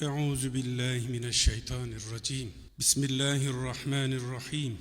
Euzu billahi mineşşeytanirracim. Bismillahirrahmanirrahim.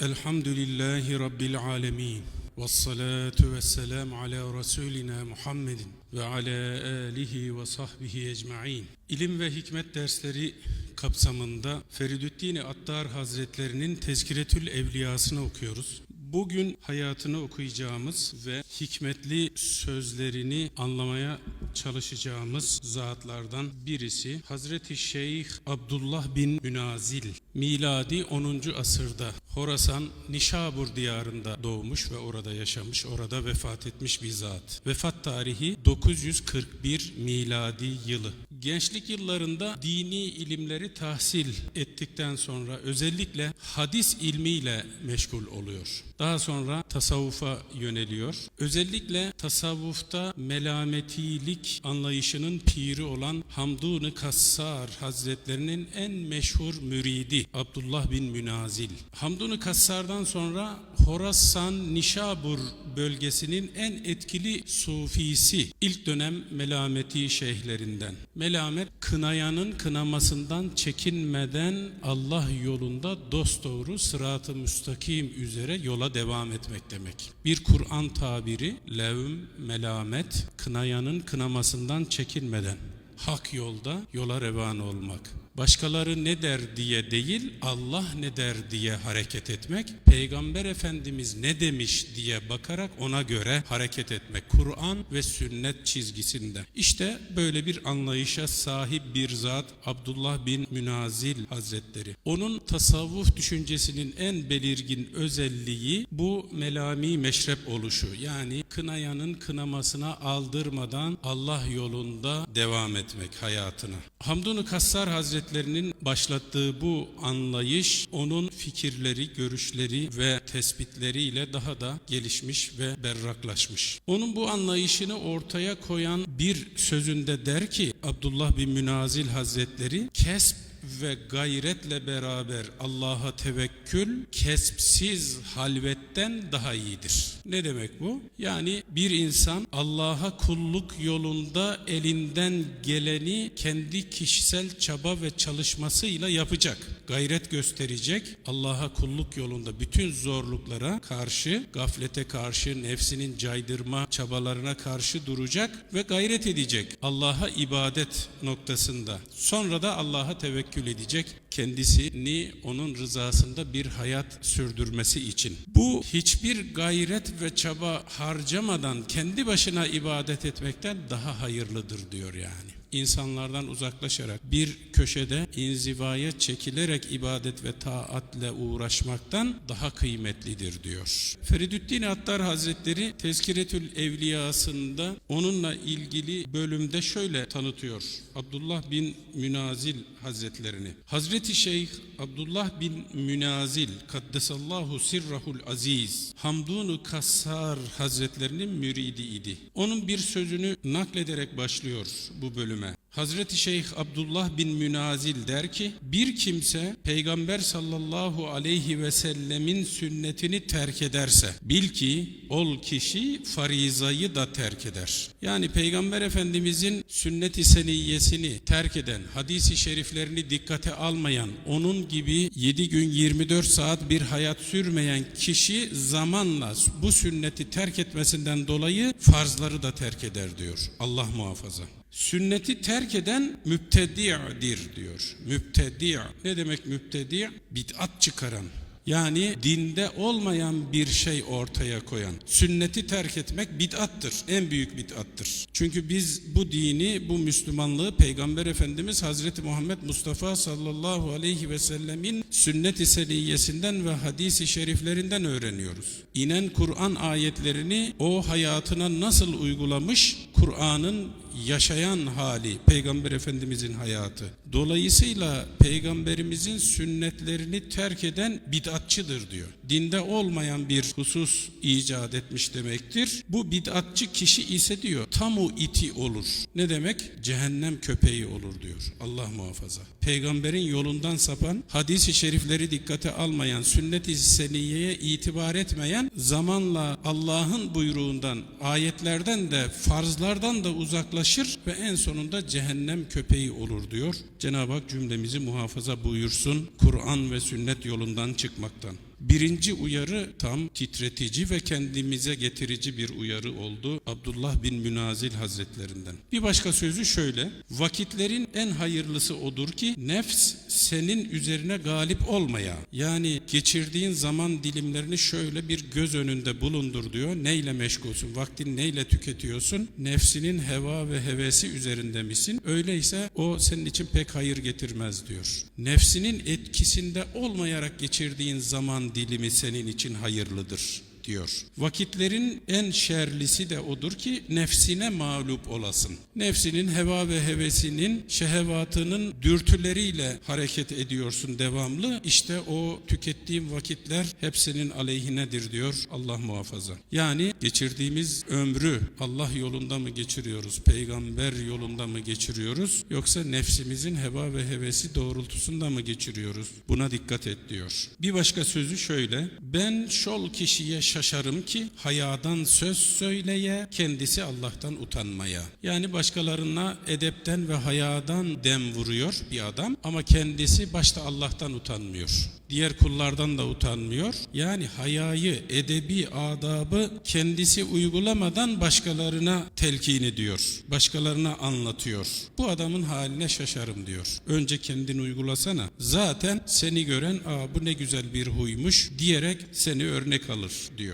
Elhamdülillahi rabbil alamin. Ves salatu vesselam ala Resulina Muhammedin ve ala alihi ve sahbihi ecmaîn. İlim ve hikmet dersleri kapsamında Feridüddin Attar Hazretlerinin Tezkiretül Evliyasını okuyoruz. Bugün hayatını okuyacağımız ve hikmetli sözlerini anlamaya çalışacağımız zatlardan birisi Hazreti Şeyh Abdullah bin Münazil. Miladi 10. asırda Horasan Nişabur diyarında doğmuş ve orada yaşamış, orada vefat etmiş bir zat. Vefat tarihi 941 miladi yılı. Gençlik yıllarında dini ilimleri tahsil ettikten sonra özellikle hadis ilmiyle meşgul oluyor. Daha sonra tasavvufa yöneliyor. Özellikle tasavvufta melametilik anlayışının piri olan Hamdun-ı Kassar Hazretlerinin en meşhur müridi Abdullah bin Münazil. Hamdun-ı Kassar'dan sonra Horasan Nişabur bölgesinin en etkili sufisi ilk dönem melameti şeyhlerinden. Melamet kınayanın kınamasından çekinmeden Allah yolunda dosdoğru sırat-ı müstakim üzere yola devam etmek demek. Bir Kur'an tabiri levm, melamet, kınayanın kınamasından çekinmeden hak yolda yola revan olmak. Başkaları ne der diye değil, Allah ne der diye hareket etmek, Peygamber Efendimiz ne demiş diye bakarak ona göre hareket etmek. Kur'an ve sünnet çizgisinde. İşte böyle bir anlayışa sahip bir zat Abdullah bin Münazil Hazretleri. Onun tasavvuf düşüncesinin en belirgin özelliği bu melami meşrep oluşu. Yani kınayanın kınamasına aldırmadan Allah yolunda devam etmek hayatına. Hamdun-u Kassar Hazretlerinin başlattığı bu anlayış onun fikirleri, görüşleri ve tespitleriyle daha da gelişmiş ve berraklaşmış. Onun bu anlayışını ortaya koyan bir sözünde der ki Abdullah bin Münazil Hazretleri kesb ve gayretle beraber Allah'a tevekkül kespsiz halvetten daha iyidir. Ne demek bu? Yani bir insan Allah'a kulluk yolunda elinden geleni kendi kişisel çaba ve çalışmasıyla yapacak. Gayret gösterecek. Allah'a kulluk yolunda bütün zorluklara karşı, gaflete karşı, nefsinin caydırma çabalarına karşı duracak ve gayret edecek. Allah'a ibadet noktasında. Sonra da Allah'a tevekkül edecek, kendisini onun rızasında bir hayat sürdürmesi için. Bu hiçbir gayret ve çaba harcamadan kendi başına ibadet etmekten daha hayırlıdır diyor yani insanlardan uzaklaşarak bir köşede inzivaya çekilerek ibadet ve taatle uğraşmaktan daha kıymetlidir diyor. Feridüddin Attar Hazretleri Tezkiretül Evliyasında onunla ilgili bölümde şöyle tanıtıyor. Abdullah bin Münazil Hazretlerini. Hazreti Şeyh Abdullah bin Münazil Kaddesallahu Sirrahul Aziz Hamdunu Kassar Hazretlerinin müridi idi. Onun bir sözünü naklederek başlıyor bu bölüme. Hazreti Şeyh Abdullah bin Münazil der ki bir kimse peygamber sallallahu aleyhi ve sellemin sünnetini terk ederse bil ki ol kişi farizayı da terk eder. Yani peygamber efendimizin sünnet-i seniyyesini terk eden, hadisi şeriflerini dikkate almayan, onun gibi 7 gün 24 saat bir hayat sürmeyen kişi zamanla bu sünneti terk etmesinden dolayı farzları da terk eder diyor. Allah muhafaza. Sünneti terk eden müptedi'dir diyor. Müptedi' ne demek müptedi'? Bid'at çıkaran. Yani dinde olmayan bir şey ortaya koyan. Sünneti terk etmek bid'attır. En büyük bid'attır. Çünkü biz bu dini, bu Müslümanlığı Peygamber Efendimiz Hazreti Muhammed Mustafa sallallahu aleyhi ve sellemin sünnet-i seniyyesinden ve hadisi şeriflerinden öğreniyoruz. İnen Kur'an ayetlerini o hayatına nasıl uygulamış, Kur'an'ın yaşayan hali Peygamber Efendimizin hayatı. Dolayısıyla Peygamberimizin sünnetlerini terk eden bid'atçıdır diyor. Dinde olmayan bir husus icat etmiş demektir. Bu bid'atçı kişi ise diyor tamu iti olur. Ne demek? Cehennem köpeği olur diyor. Allah muhafaza. Peygamberin yolundan sapan, hadis-i şerifleri dikkate almayan, sünnet-i seniyeye itibar etmeyen, zamanla Allah'ın buyruğundan, ayetlerden de, farzlardan da uzaklaş uzaklaşır ve en sonunda cehennem köpeği olur diyor. Cenab-ı Hak cümlemizi muhafaza buyursun Kur'an ve sünnet yolundan çıkmaktan. Birinci uyarı tam titretici ve kendimize getirici bir uyarı oldu Abdullah bin Münazil Hazretlerinden. Bir başka sözü şöyle, vakitlerin en hayırlısı odur ki nefs senin üzerine galip olmaya, yani geçirdiğin zaman dilimlerini şöyle bir göz önünde bulundur diyor. Neyle meşgulsün, vaktini neyle tüketiyorsun, nefsinin heva ve hevesi üzerinde misin? Öyleyse o senin için pek hayır getirmez diyor. Nefsinin etkisinde olmayarak geçirdiğin zaman dilimi senin için hayırlıdır diyor. Vakitlerin en şerlisi de odur ki nefsine mağlup olasın. Nefsinin heva ve hevesinin, şehevatının dürtüleriyle hareket ediyorsun devamlı. İşte o tükettiğim vakitler hepsinin aleyhinedir diyor Allah muhafaza. Yani geçirdiğimiz ömrü Allah yolunda mı geçiriyoruz, peygamber yolunda mı geçiriyoruz yoksa nefsimizin heva ve hevesi doğrultusunda mı geçiriyoruz? Buna dikkat et diyor. Bir başka sözü şöyle. Ben şol kişiye şaşarım ki hayadan söz söyleye, kendisi Allah'tan utanmaya. Yani başkalarına edepten ve hayadan dem vuruyor bir adam ama kendisi başta Allah'tan utanmıyor. Diğer kullardan da utanmıyor. Yani hayayı, edebi, adabı kendisi uygulamadan başkalarına telkin ediyor. Başkalarına anlatıyor. Bu adamın haline şaşarım diyor. Önce kendin uygulasana. Zaten seni gören Aa, bu ne güzel bir huymuş diyerek seni örnek alır diyor.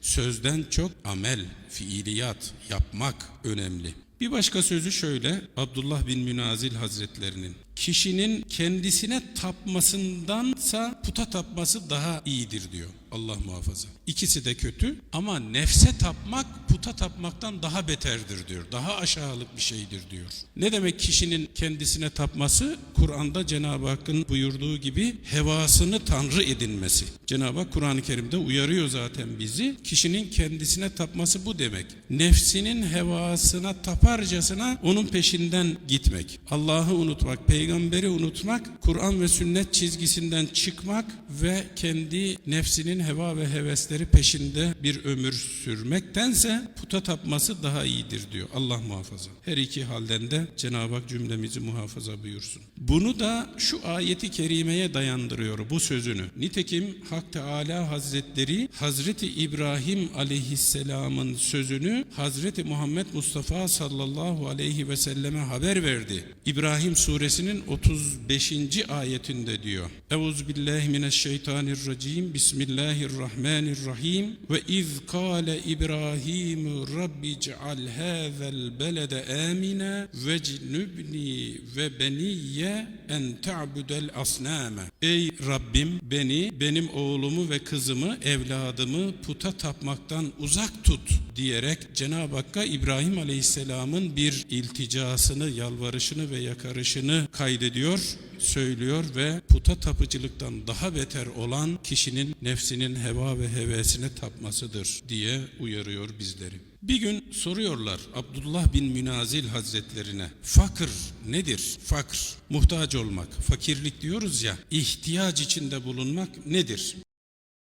Sözden çok amel, fiiliyat, yapmak önemli. Bir başka sözü şöyle Abdullah bin Münazil Hazretlerinin. Kişinin kendisine tapmasındansa puta tapması daha iyidir diyor. Allah muhafaza. İkisi de kötü ama nefse tapmak puta tapmaktan daha beterdir diyor. Daha aşağılık bir şeydir diyor. Ne demek kişinin kendisine tapması? Kur'an'da Cenab-ı Hakk'ın buyurduğu gibi hevasını tanrı edinmesi. Cenab-ı Hak Kur'an-ı Kerim'de uyarıyor zaten bizi. Kişinin kendisine tapması bu demek. Nefsinin hevasına taparcasına onun peşinden gitmek. Allah'ı unutmak, peygamberi unutmak, Kur'an ve sünnet çizgisinden çıkmak ve kendi nefsinin heva ve hevesleri peşinde bir ömür sürmektense puta tapması daha iyidir diyor. Allah muhafaza. Her iki halden de Cenab-ı Hak cümlemizi muhafaza buyursun. Bunu da şu ayeti kerimeye dayandırıyor bu sözünü. Nitekim Hak Teala Hazretleri Hazreti İbrahim Aleyhisselam'ın sözünü Hazreti Muhammed Mustafa sallallahu aleyhi ve selleme haber verdi. İbrahim suresinin 35. ayetinde diyor. Euzubillahimineşşeytanirracim. Bismillahirrahmanirrahim. Ve iz kâle İbrahim Rabbi ceal hâzel belede amina ve cnübni ve beniyye en ta'budel asnâme. Ey Rabbim beni, benim oğlumu ve kızımı, evladımı puta tapmaktan uzak tut diyerek Cenab-ı Hakk'a İbrahim Aleyhisselam'ın bir ilticasını, yalvarışını ve yakarışını kaydediyor, söylüyor ve puta tapıcılıktan daha beter olan kişinin nefsinin heva ve hevesine tapmasıdır diye uyarıyor bizleri. Bir gün soruyorlar Abdullah bin Münazil Hazretlerine fakir nedir? Fakr, muhtaç olmak, fakirlik diyoruz ya ihtiyaç içinde bulunmak nedir?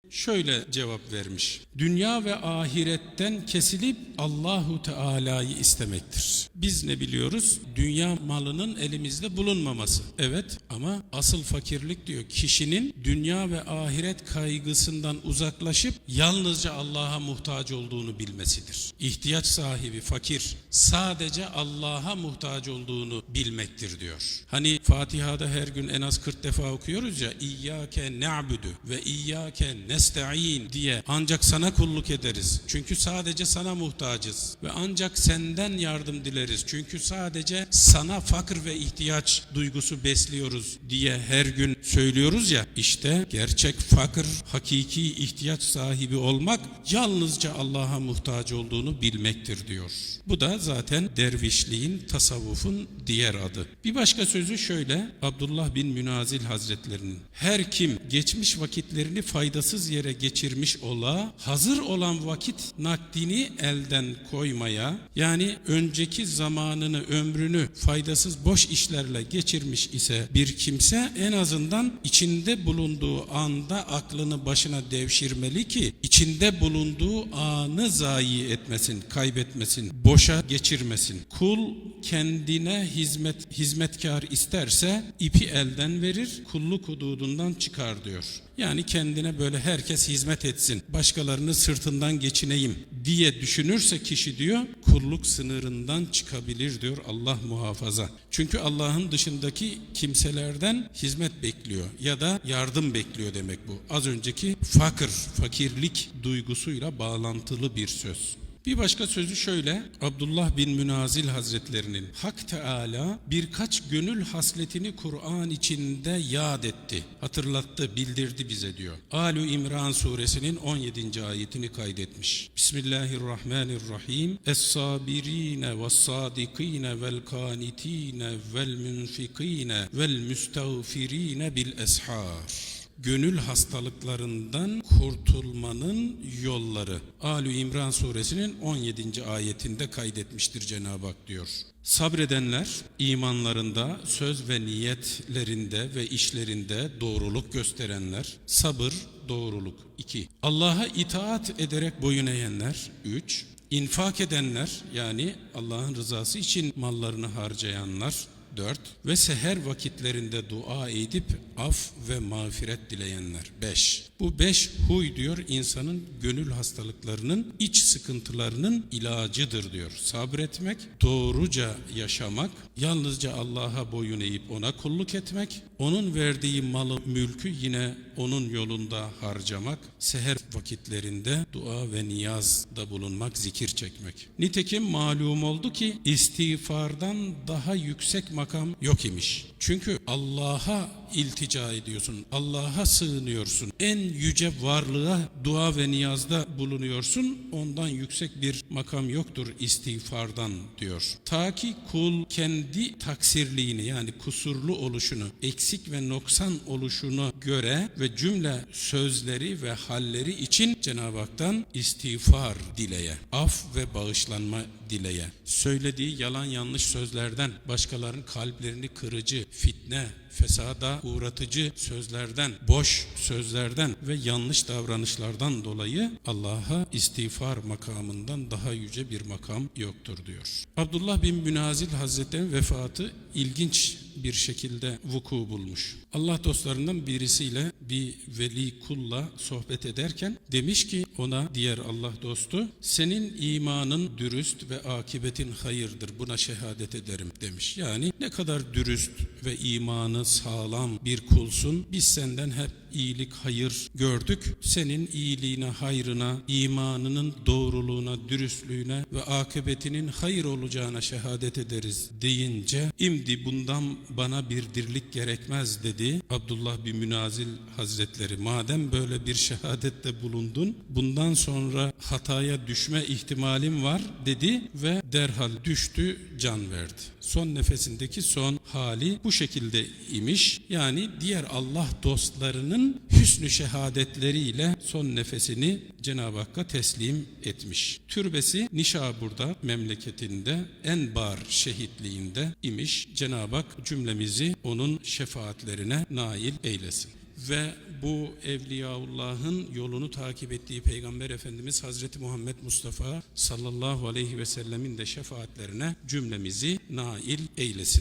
Şöyle cevap vermiş. Dünya ve ahiretten kesilip Allahu Teala'yı istemektir. Biz ne biliyoruz? Dünya malının elimizde bulunmaması. Evet ama asıl fakirlik diyor kişinin dünya ve ahiret kaygısından uzaklaşıp yalnızca Allah'a muhtaç olduğunu bilmesidir. İhtiyaç sahibi fakir sadece Allah'a muhtaç olduğunu bilmektir diyor. Hani Fatiha'da her gün en az 40 defa okuyoruz ya İyyâke ne'budu ve İyyâke nesta'in diye ancak sana kulluk ederiz. Çünkü sadece sana muhtacız ve ancak senden yardım dileriz. Çünkü sadece sana fakir ve ihtiyaç duygusu besliyoruz diye her gün söylüyoruz ya. İşte gerçek fakir, hakiki ihtiyaç sahibi olmak yalnızca Allah'a muhtaç olduğunu bilmektir diyor. Bu da zaten dervişliğin, tasavvufun diğer adı. Bir başka sözü şöyle Abdullah bin Münazil Hazretlerinin. Her kim geçmiş vakitlerini faydasız faydansız yere geçirmiş ola, hazır olan vakit nakdini elden koymaya, yani önceki zamanını, ömrünü faydasız boş işlerle geçirmiş ise bir kimse en azından içinde bulunduğu anda aklını başına devşirmeli ki içinde bulunduğu anı zayi etmesin, kaybetmesin, boşa geçirmesin. Kul kendine hizmet hizmetkar isterse ipi elden verir, kulluk hududundan çıkar diyor. Yani kendine böyle herkes hizmet etsin, başkalarını sırtından geçineyim diye düşünürse kişi diyor, kulluk sınırından çıkabilir diyor Allah muhafaza. Çünkü Allah'ın dışındaki kimselerden hizmet bekliyor ya da yardım bekliyor demek bu. Az önceki fakir, fakirlik duygusuyla bağlantılı bir söz. Bir başka sözü şöyle, Abdullah bin Münazil Hazretlerinin Hak Teala birkaç gönül hasletini Kur'an içinde yad etti, hatırlattı, bildirdi bize diyor. Alu İmran suresinin 17. ayetini kaydetmiş. Bismillahirrahmanirrahim. Es-sabirine ve's-sadikine vel-kanitine vel-münfikine vel-müstağfirine bil-eshar gönül hastalıklarından kurtulmanın yolları. Alü İmran suresinin 17. ayetinde kaydetmiştir Cenab-ı Hak diyor. Sabredenler imanlarında, söz ve niyetlerinde ve işlerinde doğruluk gösterenler, sabır, doğruluk. 2. Allah'a itaat ederek boyun eğenler. 3. İnfak edenler yani Allah'ın rızası için mallarını harcayanlar. 4. Ve seher vakitlerinde dua edip af ve mağfiret dileyenler. 5. Bu 5 huy diyor insanın gönül hastalıklarının, iç sıkıntılarının ilacıdır diyor. Sabretmek, doğruca yaşamak, yalnızca Allah'a boyun eğip ona kulluk etmek, onun verdiği malı, mülkü yine onun yolunda harcamak, seher vakitlerinde dua ve niyazda bulunmak, zikir çekmek. Nitekim malum oldu ki istiğfardan daha yüksek makam yok imiş. Çünkü Allah'a iltica ediyorsun, Allah'a sığınıyorsun. En yüce varlığa dua ve niyazda bulunuyorsun. Ondan yüksek bir makam yoktur istiğfardan diyor. Ta ki kul kendi taksirliğini yani kusurlu oluşunu, eksik ve noksan oluşunu göre ve cümle sözleri ve halleri için Cenab-ı Hak'tan istiğfar dileye, af ve bağışlanma dileye. Söylediği yalan yanlış sözlerden, başkalarının kalplerini kırıcı, fitne, fesada uğratıcı sözlerden, boş sözlerden ve yanlış davranışlardan dolayı Allah'a istiğfar makamından daha yüce bir makam yoktur diyor. Abdullah bin Münazil Hazretleri'nin vefatı ilginç bir şekilde vuku bulmuş. Allah dostlarından birisiyle bir veli kulla sohbet ederken demiş ki ona diğer Allah dostu senin imanın dürüst ve akibetin hayırdır buna şehadet ederim demiş. Yani ne kadar dürüst ve imanı sağlam bir kulsun biz senden hep iyilik, hayır gördük. Senin iyiliğine, hayrına, imanının doğruluğuna, dürüstlüğüne ve akıbetinin hayır olacağına şehadet ederiz deyince imdi bundan bana bir dirlik gerekmez dedi Abdullah bin Münazil Hazretleri. Madem böyle bir şehadette bulundun bundan sonra hataya düşme ihtimalim var dedi ve derhal düştü can verdi. Son nefesindeki son hali bu şekilde imiş. Yani diğer Allah dostlarının hüsnü şehadetleriyle son nefesini Cenab-ı Hakk'a teslim etmiş. Türbesi Nişabur'da memleketinde Enbar şehitliğinde imiş. Cenab-ı Hak cümlemizi onun şefaatlerine nail eylesin ve bu Evliyaullah'ın yolunu takip ettiği Peygamber Efendimiz Hazreti Muhammed Mustafa sallallahu aleyhi ve sellemin de şefaatlerine cümlemizi nail eylesin.